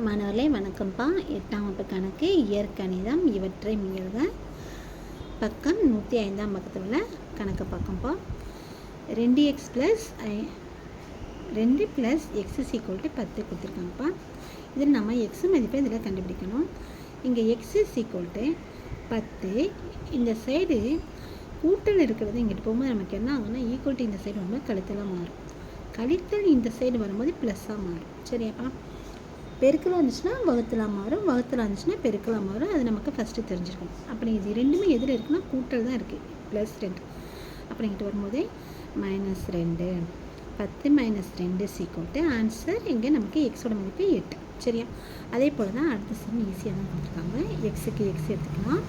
மாணவர்களே வணக்கம்ப்பா. எட்டாம் வகுப்பு கணக்கு இயற்கணிதம் இவற்றை மீறுக. பக்கம் நூற்றி ஐந்தாம் பக்கத்தில் உள்ள கணக்கு பக்கம்ப்பா ரெண்டு எக்ஸ் ப்ளஸ் ஐ ரெண்டு ப்ளஸ் எக்ஸ் ஈக்குவல் டு பத்து கொடுத்துருக்காங்கப்பா. இதில் நம்ம எக்ஸ் மதிப்பை இதில் கண்டுபிடிக்கணும். இங்கே எக்ஸ் ஈக்குவல் டு பத்து. இந்த சைடு கூட்டல் இருக்கிறது இங்கிட்டு போகும்போது நமக்கு என்ன ஆகும்னா ஈக்குவல் டு இந்த சைடு வரும்போது கழித்தலாக மாறும். கழித்தல் இந்த சைடு வரும்போது ப்ளஸ்ஸாக மாறும். சரியாப்பா? பெருக்கலாக இருந்துச்சுன்னா வகுத்தலாம் மாறும் வகுத்தலாம் இருந்துச்சுன்னா பெருக்கலாக மாறும். அது நமக்கு ஃபஸ்ட்டு தெரிஞ்சிருக்கும். அப்படி இது ரெண்டுமே எதில் இருக்குன்னா கூட்டல் தான் இருக்குது ப்ளஸ் ரெண்டு. அப்படிங்கிட்டு வரும்போதே மைனஸ் ரெண்டு. பத்து மைனஸ் ரெண்டு சீக்கோட்டு ஆன்சர் இங்கே நமக்கு எக்ஸோட மதிப்பு எட்டு. சரியா? அதே போல் தான் அடுத்த சம் ஈஸியாக தான் கொடுத்துருக்காங்க. எக்ஸுக்கு எக்ஸ் எடுத்துக்கலாம்.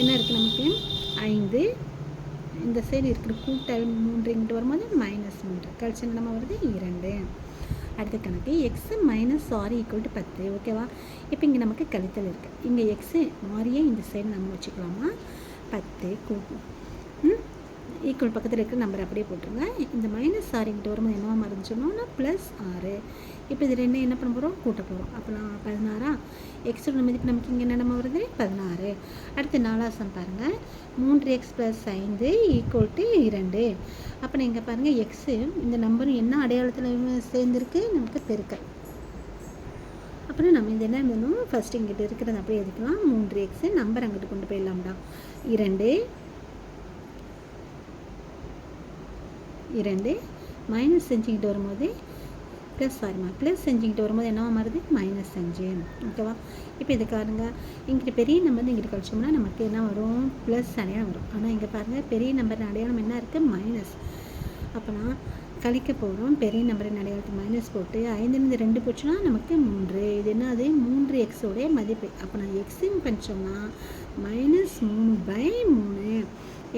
என்ன இருக்குது நமக்கு? ஐந்து. இந்த சைடு இருக்கிற கூட்டல் மூன்று இங்கிட்டு வரும்போது மைனஸ் மூன்று. கழிச்சு நம்ம வருது? இரண்டு. அடுத்த கணக்கு எக்ஸு மைனஸ் ஆறு ஈக்குவல் டு பத்து. ஓகேவா இப்போ இங்கே நமக்கு கழித்தல் இருக்குது இங்கே எக்ஸு மாறியே இந்த சைடு நம்ம வச்சுக்கலாமா? பத்து. கூட்டம் ஈக்குவல் பக்கத்தில் இருக்கிற நம்பர் அப்படியே போட்டுருங்க. இந்த மைனஸ் ஆறு இங்கிட்ட வரும்போது என்னவா மருந்து ப்ளஸ் ஆறு. இப்போ இது ரெண்டு என்ன பண்ண போகிறோம் கூட்ட போகிறோம் அப்போ நான் பதினாறா? எக்ஸோட மதிப்பு நமக்கு இங்கே என்னமா வருது? பதினாறு. அடுத்து நாலாசம் பாருங்கள் மூன்று எக்ஸ் ப்ளஸ் ஐந்து ஈக்குவல் டு இரண்டு. அப்போ நீங்கள் பாருங்கள் எக்ஸு இந்த நம்பரும் என்ன அடையாளத்தில் சேர்ந்துருக்கு? நமக்கு பெருக்கல். அப்புறம் நம்ம இது என்ன வேணும்? ஃபஸ்ட்டு இங்கிட்ட இருக்கிறது அப்படியே எடுக்கலாம். மூன்று எக்ஸு நம்பர் அங்கிட்டு கொண்டு போயிடலாம்டா. இரண்டு. இரண்டு. மைனஸ் செஞ்சுக்கிட்டு வரும்போது ப்ளஸ் வருமா ப்ளஸ் செஞ்சுக்கிட்டு வரும்போது என்னவா மாறுது? மைனஸ் அஞ்சு. ஓகேவா இப்போ இது பாருங்க. இங்கிட்ட பெரிய நம்பர் வந்து இங்கிட்ட கழிச்சோம்னா நமக்கு என்ன வரும்? ப்ளஸ் அடையாளம் வரும். ஆனால் இங்கே பாருங்கள் பெரிய நம்பர் அடையாளம் என்ன இருக்குது மைனஸ் அப்போனா கழிக்க போகிறோம் பெரிய நம்பரின் அடையாளத்துக்கு மைனஸ் போட்டு ஐந்துலேருந்து ரெண்டு போச்சுன்னா நமக்கு மூன்று. இது என்னது? மூன்று எக்ஸோடைய மதிப்பு. அப்போ நான் எக்ஸின் பண்ணிச்சோம்னா மைனஸ் மூணு பை மூணு.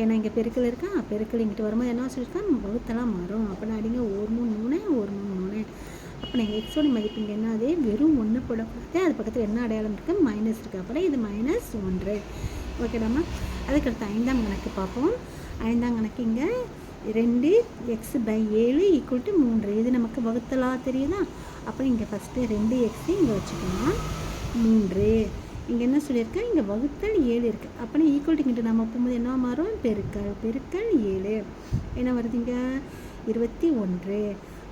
ஏன்னா இங்கே பெருக்கல் இருக்கா? பெருக்கல் இங்கிட்டு வரும்போது என்ன சொல்லியிருக்கா வகுத்தெல்லாம் மாறும். அப்போ நான் அடிங்க ஒரு மூணு மூணு ஒரு மூணு மூணு. அப்போ நீங்கள் எக்ஸோட மதிப்பு இங்கே என்னது? வெறும் ஒன்று போடக்கூடாது. அது பக்கத்தில் என்ன அடையாளம் இருக்குது மைனஸ் இருக்குது அப்போ இது மைனஸ் ஒன்று. ஓகேடாமா அதுக்கடுத்து ஐந்தாம் கணக்கு பார்ப்போம். ஐந்தாம் கணக்கு இங்கே ரெண்டு எக்ஸ் பை ஏழு ஈக்குவல் டு மூன்று. இது நமக்கு வகுத்தலாக தெரியுதா? அப்போ இங்கே ஃபஸ்ட்டு ரெண்டு எக்ஸு இங்கே வச்சுக்கலாம். மூன்று. இங்கே என்ன சொல்லியிருக்கேன் இங்கே வகுத்தல் ஏழு இருக்குது அப்போனா ஈக்குவல் இங்கிட்ட நம்ம போகும்போது என்ன மாறும்? பெருக்கல் பெருக்கல் ஏழு. என்ன வருது இங்கே? இருபத்தி ஒன்று.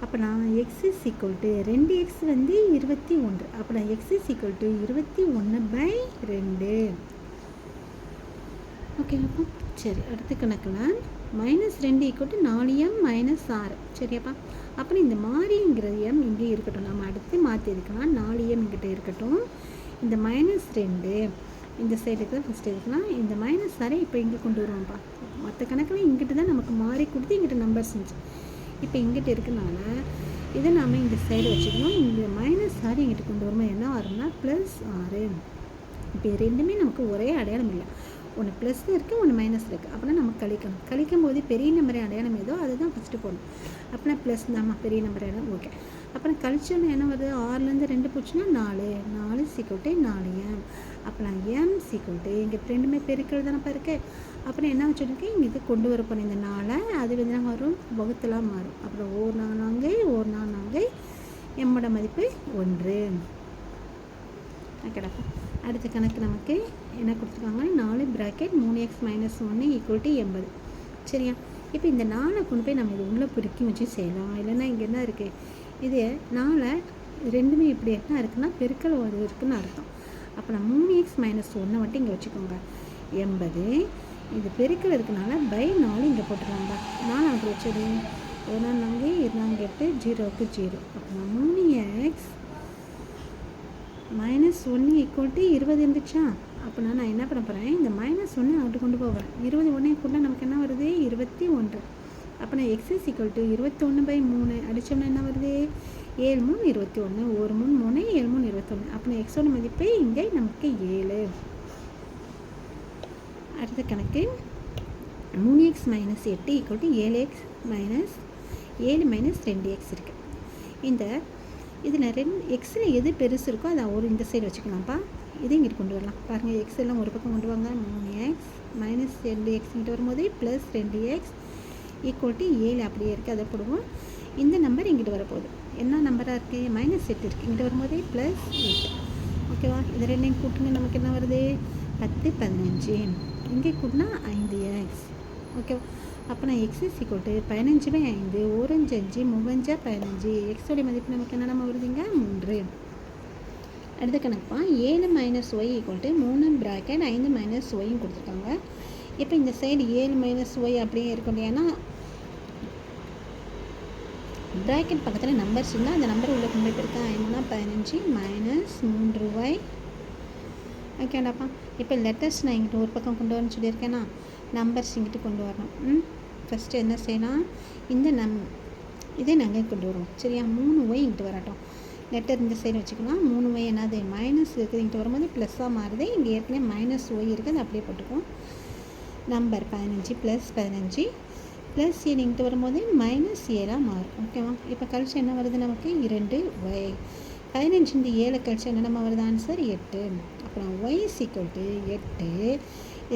அப்போ நான் எக்ஸ் இஸ் ஈக்குவல் டு ரெண்டு எக்ஸ் வந்து இருபத்தி ஒன்று. அப்போ நான் எக்ஸ் இஸ் ஈக்குவல் டு இருபத்தி ஒன்று பை ரெண்டு ஓகே அப்போ சரி அடுத்த கணக்கில் மைனஸ் ரெண்டு ஈக்குவல் டு நாலு எம் மைனஸ் ஆறு. சரியாப்பா. அப்புறம் இந்த மாறிங்கிற எம் இங்கே இருக்கட்டும். நம்ம அடுத்து மாற்றி எடுக்கலாம் நாலு எம் இங்கிட்ட இருக்கட்டும். இந்த மைனஸ் ரெண்டு இந்த சைடுக்கு தான் ஃபஸ்ட்டு எடுக்கலாம். இந்த மைனஸ் ஆறை இப்போ இங்கே கொண்டு வருவோம்ப்பா. மற்ற கணக்கில் இங்கிட்டு தான் நமக்கு மாறி கொடுத்து இங்கிட்ட நம்பர் செஞ்சு. இப்போ இங்கிட்ட இருக்கனால இதை நாம் இந்த சைடு வச்சுக்கணும். இந்த மைனஸ் ஆறு இங்கிட்ட கொண்டு வரும்போது என்ன வரும்னா ப்ளஸ் ஆறு. இப்போ ரெண்டுமே நமக்கு ஒரே அடையாளம் இல்லை. ஒன்று ப்ளஸ் இருக்குது ஒன்று மைனஸ் இருக்குது அப்படின்னா நம்ம கழிக்கணும். கழிக்கும் போது பெரிய நம்பர் அடையாளம் ஏதோ அதுதான் ஃபஸ்ட்டு போடணும். அப்படின்னா ப்ளஸ் தாம்மா பெரிய நம்பர் அடையாளம். ஓகே அப்புறம் கழிச்சோன்னு என்ன வருது? ஆறுலேருந்து ரெண்டு போச்சுன்னா நாலு. நாலு சீக்கிரட்டே நாலு எம் அப்புறம் எம் சீக்கிரட்டே இங்கே ரெண்டுமே பெருக்கிறது தானப்பா இருக்கு. அப்புறம் என்ன வச்சுருக்கேன்? இங்கே இது கொண்டு வர போகிறேன் இந்த நாளை அது வந்து என்ன வரும் வகுத்தலாம் மாறும். அப்புறம் ஓர் நாள் நாங்கை ஓர் நாள் நாங்கை எம்மோட மதிப்பு ஒன்று. கிடப்பா அடுத்த கணக்கு நமக்கு என்ன கொடுத்துருக்காங்கன்னா நாலு ப்ராக்கெட் மூணு எக்ஸ் மைனஸ் ஒன்று ஈக்குவல் டு எண்பது. சரியா? இப்போ இந்த நாலை கொண்டு போய் நம்ம இது உள்ளே பிரிக்கி வச்சு செய்யலாம். இல்லைன்னா இங்கே என்ன இருக்குது இது நாலை ரெண்டுமே இப்படி என்ன இருக்குன்னா பெருக்கல் ஒரு இருக்குன்னு அர்த்தம். அப்போ நான் மூணு எக்ஸ் மைனஸ் ஒன்று மட்டும் இங்கே வச்சுக்கோங்க. எண்பது. இது பெருக்கல் இருக்கனால பை நாலு இங்கே போட்டுக்கலாம்பா நாலு அப்படி வச்சது? ஒரு நாங்கள் இருந்தாங்க எட்டு ஜீரோவுக்கு ஜீரோ. அப்போ நான் மூணு எக்ஸ் மைனஸ் ஒன்று ஈக்குவல் டு இருபது இருந்துச்சா அப்படின்னா நான் என்ன பண்ண போகிறேன் இந்த மைனஸ் ஒன்று அங்கிட்டு கொண்டு போகிறேன் இருபது ஒன்று கூட நமக்கு என்ன வருது? இருபத்தி ஒன்று. அப்போ நான் எக்ஸஸ் ஈக்குவல் டு இருபத்தொன்று பை மூணு. அடித்தோம்னா என்ன வருது? ஏழு மூணு இருபத்தி ஒன்று ஒரு மூணு மூணு ஏழு மூணு இருபத்தொன்று அப்போ நான் எக்ஸோட மதிப்பு இங்கே நமக்கு ஏழு. அடுத்த கணக்கு. மூணு எக்ஸ் மைனஸ் எட்டு ஈக்குவல் டு ஏழு எக்ஸ் மைனஸ் ஏழு மைனஸ் ரெண்டு எக்ஸ் இருக்குது இந்த இதில் ரெண்டு எக்ஸில் எது பெருசு இருக்கோ அதை ஒரு இந்த சைடு வச்சுக்கலாம்ப்பா. இதையும் இங்கிட்டு கொண்டு வரலாம். பாருங்கள் எக்ஸ் எல்லாம் ஒரு பக்கம் கொண்டு வாங்க மூணு எக்ஸ் மைனஸ் ரெண்டு எக்ஸ் இங்கிட்டு வரும்போது ப்ளஸ் ரெண்டு எக்ஸ் ஈக்குவல் டு ஏழு அப்படியே இருக்குது அதை போடுவோம். இந்த நம்பர் இங்கிட்டு வரப்போகுது. என்ன நம்பராக இருக்குது மைனஸ் எட்டு இருக்குது இங்கிட்ட வரும்போதே ப்ளஸ் எயிட் ஓகேவா இது ரெண்டையும் கூட்டுங்க நமக்கு என்ன வருது? பத்து பதினஞ்சு. இங்கே கூட்டினா ஐந்து எக்ஸ் ஓகேவா அப்போ நான் எக்ஸ் இஸ் ஈக்குவல் பதினஞ்சு பை ஐந்து ஓரஞ்சு அஞ்சு மூவஞ்சா பதினஞ்சு. எக்ஸோடைய மதிப்பு நமக்கு என்னென்ன நம்ம வருதுங்க மூன்று. அடுத்த கணக்குப்பா. ஏழு மைனஸ் ஒய் ஈக்குவல் டு மூணு ப்ராக்கெட் ஐந்து மைனஸ் ஒய்யும் கொடுத்துருக்காங்க. இப்போ இந்த சைடு ஏழு மைனஸ் ஒய் அப்படியே இருக்கும் இல்லையானா ப்ராக்கெட் பக்கத்தில் நம்பர்ஸ் இருந்தால் அந்த நம்பர் உள்ள கொண்டு போய் இருக்கா பதினஞ்சு மைனஸ் மூன்று ரூபாய் ஓகேடாப்பா இப்போ லெட்டர்ஸ் நான் இங்கிட்ட ஒரு பக்கம் கொண்டு வரணும்னு சொல்லியிருக்கேன்னா நம்பர்ஸ் இங்கிட்டு கொண்டு வரணும். ம்? ஃபஸ்ட்டு என்ன செய்யலாம் இந்த நம் இதே நாங்கள் கொண்டு வருவோம். சரியா? மூணு ஒய் இங்கிட்டு வரட்டும். லெட்டர் இந்த சைடு வச்சுக்கலாம் மூணு ஒய் என்னது? மைனஸ் இருக்குது இங்கிட்டு வரும்போது ப்ளஸ்ஸாக மாறுது. இங்கே ஏற்கனவே மைனஸ் ஒய் இருக்குது அது அப்படியே போட்டுக்குவோம். நம்பர் பதினஞ்சு ப்ளஸ் பதினஞ்சு. ப்ளஸ் ஏழு வரும்போது மைனஸ் ஏழாக மாறும். ஓகேவா இப்போ கழிச்சு என்ன வருது நமக்கு? இரண்டு ஒய் பதினஞ்சு இந்த ஏழை கழிச்சு என்ன நம்ம வருது? ஆன்சர் எட்டு. அப்புறம் ஒய் சீக்வல் டு எட்டு.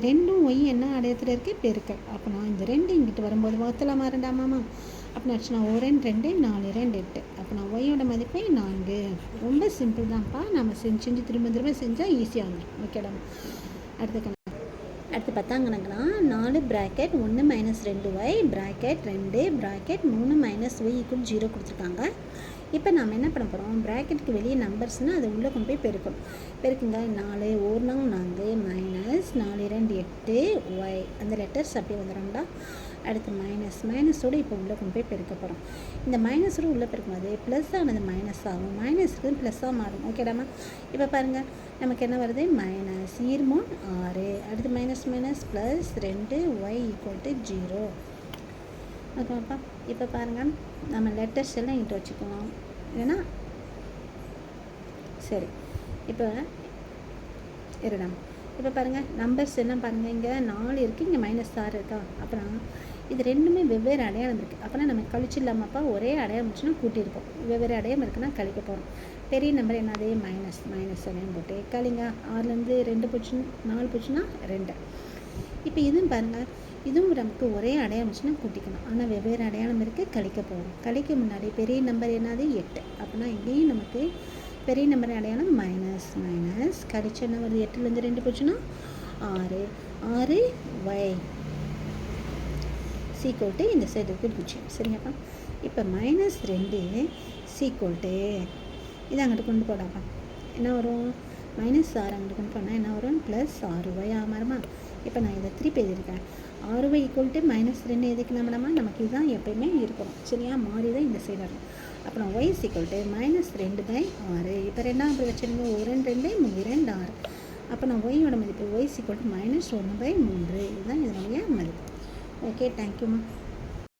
ரெண்டும் ஒய் என்ன அடையத்தில் இருக்குது பெருக்கல். அப்போ நான் இந்த ரெண்டு இங்கிட்டு வரும்போது வகுத்தில் மாறண்டாமாமா அப்போ நான் ஒரு ரெண்டு நாலு ரெண்டு எட்டு. அப்போ நான் ஒய்யோட மதிப்பே நான்கு. ரொம்ப சிம்பிள் தான்ப்பா. நம்ம செஞ்சு செஞ்சு திரும்ப திரும்ப செஞ்சால் ஈஸியாக வந்துடும் ஓகேடா அடுத்த கணக்கு அடுத்து கணக்குனா நாலு ப்ராக்கெட் ஒன்று மைனஸ் ரெண்டு ஒய் ப்ராக்கெட் ரெண்டு ப்ராக்கெட் மூணு மைனஸ் ஒய் ஈக்குவல் ஜீரோ கொடுத்துருக்காங்க. இப்போ நம்ம என்ன பண்ண போகிறோம் ப்ராக்கெட்டுக்கு வெளியே நம்பர்ஸ்னால் அதை உள்ளே கொண்டு போய் பெருக்கணும் பெருக்குங்க. நாலு ஒரு நான்கு மைனஸ் நாலு ரெண்டு எட்டு ஒய் அந்த லெட்டர்ஸ் அப்படியே வந்துடும்டா. அடுத்து மைனஸ் மைனஸோடு இப்போ உள்ளே கொண்டு போய் பெருக்க போகிறோம் இந்த மைனஸோடு உள்ளே பெருக்கும்போது ப்ளஸ் ஆனது மைனஸ் ஆகும். மைனஸ்க்கு ப்ளஸ்ஸாக மாறும். ஓகேடாமா இப்போ பாருங்கள் நமக்கு என்ன வருது? மைனஸ் ஈர்மோன் ஆறு. அடுத்து மைனஸ் மைனஸ் ப்ளஸ் ரெண்டு ஒய் ஈக்குவல் டு ஜீரோ ஓகேவாப்பா இப்போ பாருங்கள் நம்ம லெட்டர்ஸ் எல்லாம் இங்கிட்ட வச்சுக்குவோம். ஏன்னா சரி. இப்போ இருடா இப்போ பாருங்கள் நம்பர்ஸ் எல்லாம் பாருங்கள் இங்கே நாலு இருக்குது இங்கே மைனஸ் ஆறு இருக்கா? அப்புறம் இது ரெண்டுமே வெவ்வேறு அடையாளம் இருக்குது அப்போனா நம்ம கழிச்சு இல்லாமப்பா ஒரே அடையாளம் இருந்துச்சுன்னா கூட்டியிருப்போம். வெவ்வேறு அடையாளம் இருக்குன்னா கழிக்க போகிறோம் பெரிய நம்பர் என்னது மைனஸ் மைனஸ் செவன் போட்டு கழிங்க. ஆறுலேருந்து ரெண்டு போச்சு நாலு போச்சுன்னா ரெண்டு. இப்போ இதுவும் பாருங்கள் இதுவும் நமக்கு ஒரே அடையாளம் இருந்துச்சுன்னா கூட்டிக்கணும். ஆனால் வெவ்வேறு அடையாளம் இருக்குது கழிக்க போகிறோம் கழிக்க முன்னாடி பெரிய நம்பர் என்னது? எட்டு. அப்படின்னா இங்கேயும் நமக்கு பெரிய நம்பர் அடையாளம் மைனஸ் மைனஸ் கழிச்ச என்ன வருது? எட்டுலேருந்து ரெண்டு போச்சுன்னா ஆறு. ஆறு ஒய் சீக்கோல்ட்டு இந்த சைடு குறிப்பிச்சு சரிங்கப்பா? இப்போ மைனஸ் ரெண்டு சீக்கோல்ட்டு இதை அங்கிட்டு கொண்டு போடாப்பா. என்ன வரும்? மைனஸ் ஆறு அங்கிட்டு கொண்டு போனால் என்ன வரும்? ப்ளஸ் ஆறு ஒய் ஆமாருமா இப்போ நான் இதை திருப்பி எழுதியிருக்கேன். ஆறு ஒய் ஈக்குவல்ட்டு மைனஸ் ரெண்டு எதுக்கு நம்மளமா நமக்கு இதுதான் எப்பயுமே இருக்கணும். சரியா? மாறி தான் இந்த சைடு வரும். அப்புறம் ஒய் சீக்வல் மைனஸ் ரெண்டு பை ஆறு இப்போ ரெண்டாம் அப்படி வச்சுருங்க. ஒரு ரெண்டு ரெண்டு மூணு ரெண்டு ஆறு. அப்போ நான் ஒய்யோட மதிப்பு ஒய் சீக்வல் மைனஸ் ஒன்று பை மூன்று. இதுதான் இதனுடைய மதிப்பு. ஓகே தேங்க்யூம்மா